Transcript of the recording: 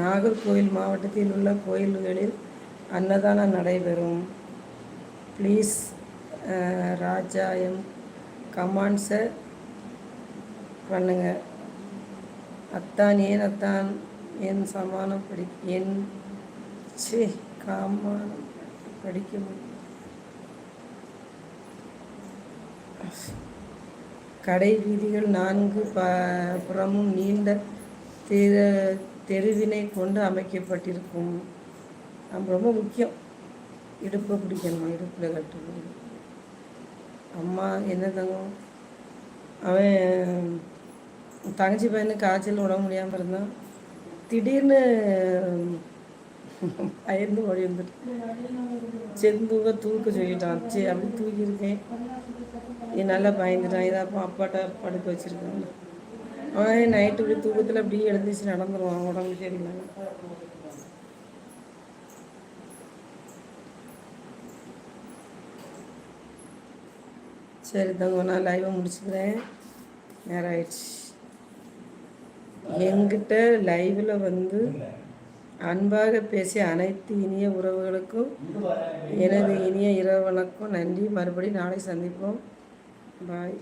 நாகர்கோவில் மாவட்டத்தில் உள்ள கோயில்களில் அன்னதானம் நடைபெறும். ப்ளீஸ் ராஜா எம் கமாண்ட்ஸை பண்ணுங்க. அத்தான் ஏன் அத்தான் என் சமானம் படி என் சி காமானம் படிக்க முடியும் கடை வீதிகள் நான்கு ப புறமும் நீண்ட திரு தெருவினை கொண்டு அமைக்கப்பட்டிருக்கும். நம்ம ரொம்ப முக்கியம். இடுப்பை பிடிக்கணும்? இடுப்பில் கட்டணும் அம்மா என்ன தங்கம்? அவன் தங்கச்சி பையனுக்கு காய்ச்சல் உடம்பு முடியாமல் இருந்தான் திடீர்னு பயந்து ஓடி வந்துட்டு செந்தூக்க தூக்க சொல்லிட்டான். சரி அப்படி தூக்கியிருக்கேன். நீ நல்லா பயந்துட்டான் இதாப்பா அப்பாட்ட படுக்க வச்சுருக்கான் அவன் நைட்டு இப்படி தூக்கத்தில் அப்படியே எழுந்திரிச்சு நடந்துருவான். உடம்பு சரியில்லை. சரி தங்க நான் லைவை முடிச்சுக்கிறேன். நேரம் ஆயிடுச்சு. எங்கிட்ட லைவில் வந்து அன்பாக பேசிய அனைத்து இனிய உறவுகளுக்கும் எனது இனிய இரவு வணக்கம். நன்றி. மறுபடியும் நாளை சந்திப்போம். பாய்